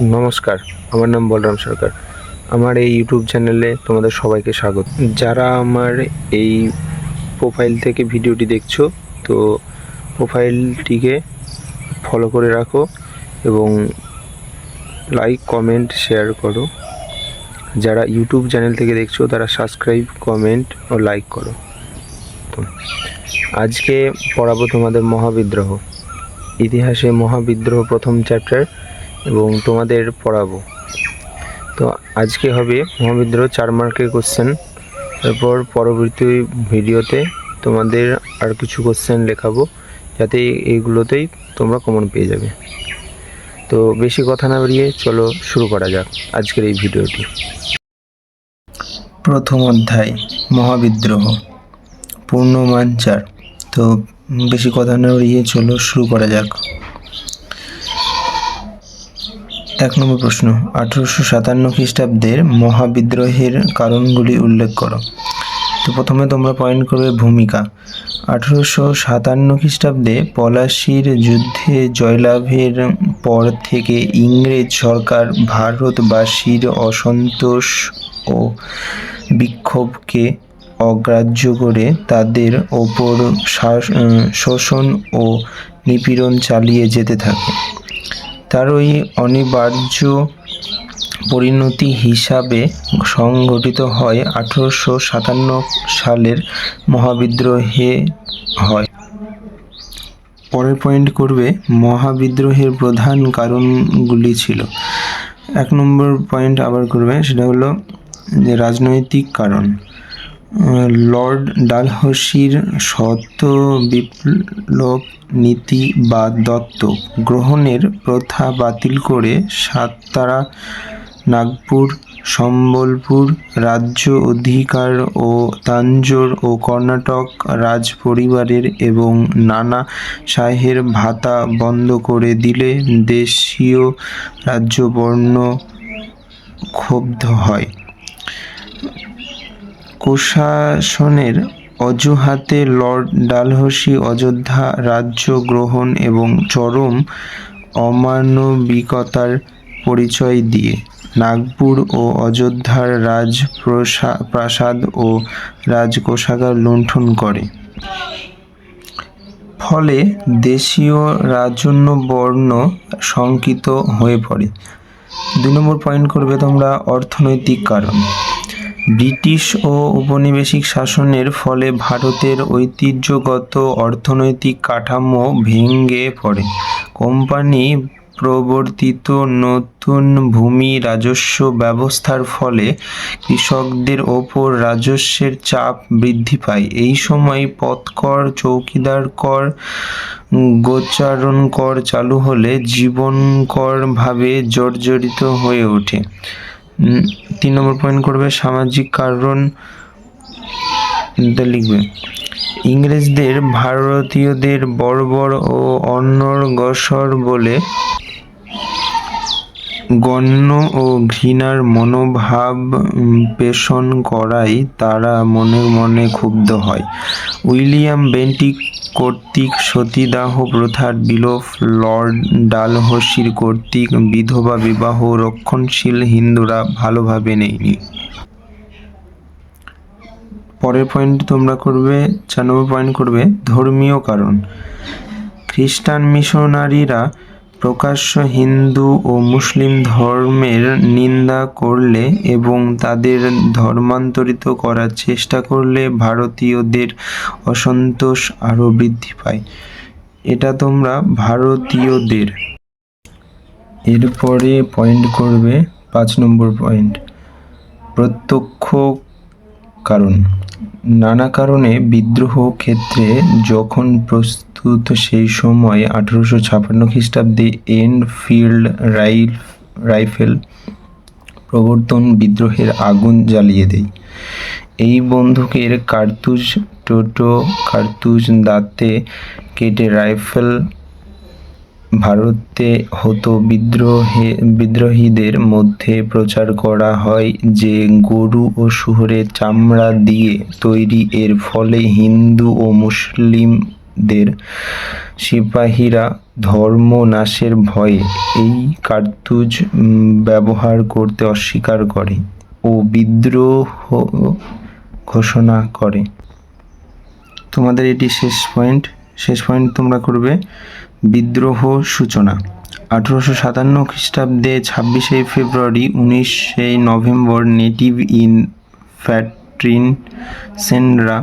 নমস্কার, আমার নাম বলরাম সরকার। আমার এই ইউটিউব চ্যানেলে তোমাদের সবাইকে স্বাগত। যারা আমার এই প্রোফাইল থেকে ভিডিওটি দেখছ, তো প্রোফাইলটিকে ফলো করে রাখো এবং লাইক কমেন্ট শেয়ার করো। যারা ইউটিউব চ্যানেল থেকে দেখছ, তারা সাবস্ক্রাইব কমেন্ট ও লাইক করো। আজকে পড়াবো তোমাদের মহাবিদ্রোহ। ইতিহাসে মহাবিদ্রোহ প্রথম চ্যাপ্টার এবং তোমাদের পড়াবো। তো আজকে হবে মহাবিদ্রোহ চার মার্কের কোশ্চেন তারপর পরবর্তী ভিডিওতে তোমাদের আর কিছু কোশ্চেন লেখাবো যাতে এইগুলোতেই তোমরা কমন পেয়ে যাবে। তো বেশি কথা না বেরিয়ে চলো শুরু করা যাক আজকের এই ভিডিওটি। প্রথম অধ্যায়, মহাবিদ্রোহ। পূর্ণমান চার। তো বেশি কথা না বেরিয়ে চলো শুরু করা যাক। এক নম্বর প্রশ্ন, আঠারোশো সাতান্ন খ্রিস্টাব্দের মহাবিদ্রোহের কারণগুলি উল্লেখ করো। তো প্রথমে তোমরা পয়েন্ট করবে ভূমিকা। আঠারোশো সাতান্ন খ্রিস্টাব্দে পলাশির যুদ্ধে জয়লাভের পর থেকে ইংরেজ সরকার ভারতবাসীর অসন্তোষ ও বিক্ষোভকে অগ্রাহ্য করে তাদের ওপর শোষণ ও নিপীড়ন চালিয়ে যেতে থাকে। তারই অনিবার্য পরিণতি হিসাবে সংগঠিত হয় আঠারোশো সাতান্ন সালের মহাবিদ্রোহে হয়। পরের পয়েন্ট করবে, মহাবিদ্রোহের প্রধান কারণগুলি ছিল। এক নম্বর পয়েন্ট আবার করবে, সেটা হলো রাজনৈতিক কারণ। লর্ড ডালহৌসির শত বিপ্লব নীতি বা দত্তক গ্রহণের প্রথা বাতিল করে সাততারা, নাগপুর, সম্বলপুর রাজ্য অধিকার ও তাঞ্জোর ও কর্ণাটক রাজ পরিবারের এবং নানা শাহের ভাতা বন্ধ করে দিলে দেশীয় রাজ্যবর্ণ ক্ষুব্ধ হয়। কুশাসনের অজুহাতে লর্ড ডালহৌসি, অযোধ্যা রাজ্য গ্রহণ এবং চরম অমানবিকতার পরিচয় দিয়ে নাগপুর ও অযোধ্যার রাজপ্রসা- প্রাসাদ ও রাজকোষাগার লুণ্ঠন করে। ফলে দেশীয় রাজন্য বর্ণ শঙ্কিত হয়ে পড়ে। দুই নম্বর পয়েন্ট করবে তোমরা অর্থনৈতিক কারণ। ব্রিটিশ ও উপনিবেশিক শাসনের ফলে ভারতের ঐতিহ্যগত অর্থনৈতিক কাঠামো ভেঙে পড়ে। কোম্পানি প্রবর্তিত নতুন ভূমি রাজস্ব ব্যবস্থার ফলে কৃষকদের ওপর রাজস্বের চাপ বৃদ্ধি পায়। এই সময় পথকর চৌকিদার কর, গোচারণ কর চালু হলে জীবনকরভাবে জর্জরিত হয়ে ওঠে। তিন নম্বর পয়েন্ট করবে সামাজিক কারণ লিখবে। ইংরেজদের ভারতীয়দের বর্বর ও অনর্গসর বলে গণ্য ও ঘৃণার মনোভাব পেষণ করায় তারা মনে মনে ক্ষুব্ধ হয়। উইলিয়াম বেন্টিক কর্তৃক সতীদাহ প্রথার বিলোপ, লর্ড ডালহৌসির কর্তৃক বিধবা বিবাহ রক্ষণশীল হিন্দুরা ভালোভাবে নেয়নি। পরের পয়েন্ট তোমরা করবে চার পয়েন্ট করবে, ধর্মীয় কারণ। খ্রিস্টান মিশনারিরা প্রকাশ্য হিন্দু ও মুসলিম ধর্মের নিন্দা করলে এবং তাদের ধর্মান্তরিত করার চেষ্টা করলে ভারতীয়দের অসন্তোষ আরও বৃদ্ধি পায়। এটা তোমরা ভারতীয়দের। এরপরে পয়েন্ট করবে পাঁচ নম্বর পয়েন্ট প্রত্যক্ষ কারণ। নানা কারণে বিদ্রোহ ক্ষেত্রে যখন প্রস্তুত সেই সময় আঠারোশো ছাপান্ন খ্রিস্টাব্দে এনফিল্ড রাইফ রাইফেল প্রবর্তন বিদ্রোহের আগুন জ্বালিয়ে দেয়। এই বন্দুকের কার্তুজ, টোটো, কার্তুজ দাঁতে কেটে রাইফেল ভারতে হতো বিদ্রোহে, বিদ্রোহীদের মধ্যে প্রচার করা হয় যে গরু ও শুয়োরের চামড়া দিয়ে তৈরি। এর ফলে হিন্দু ও মুসলিম দের সিপাহীরা ধর্ম নাশের ভয়ে এই কার্তুজ ব্যবহার করতে অস্বীকার করে ও বিদ্রোহ ঘোষণা করে। তোমাদের এটি শেষ পয়েন্ট। শেষ পয়েন্ট তোমরা করবে। বিদ্রোহ সূচনা। আঠেরোশো সাতান্ন খ্রিস্টাব্দে ছাব্বিশে ফেব্রুয়ারি, উনিশে নভেম্বর নেটিভ ইন ফ্যাট্রিন সেনরা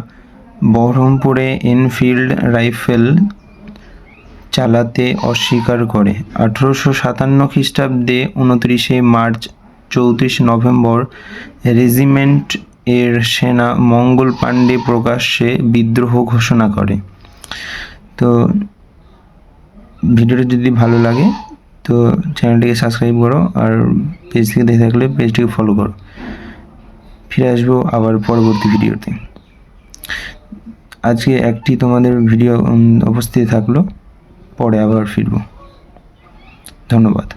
বহরমপুরে এনফিল্ড রাইফেল চালাতে অস্বীকার করে। আঠেরোশো সাতান্ন খ্রিস্টাব্দে উনত্রিশে মার্চ, চৌত্রিশ নভেম্বর, রেজিমেন্ট এর সেনা মঙ্গল পাণ্ডে প্রকাশ্যে বিদ্রোহ ঘোষণা করে। তো ভিডিওটা যদি ভালো লাগে, তো চ্যানেলটিকে সাবস্ক্রাইব করো আর পেজ থেকে দেখে থাকলে পেজটিকে ফলো করো। ফিরে আসব আবার পরবর্তী ভিডিওতে। আজকে একটি তোমাদের ভিডিও উপস্থিত থাকল, পরে আবার ফিরবো। ধন্যবাদ।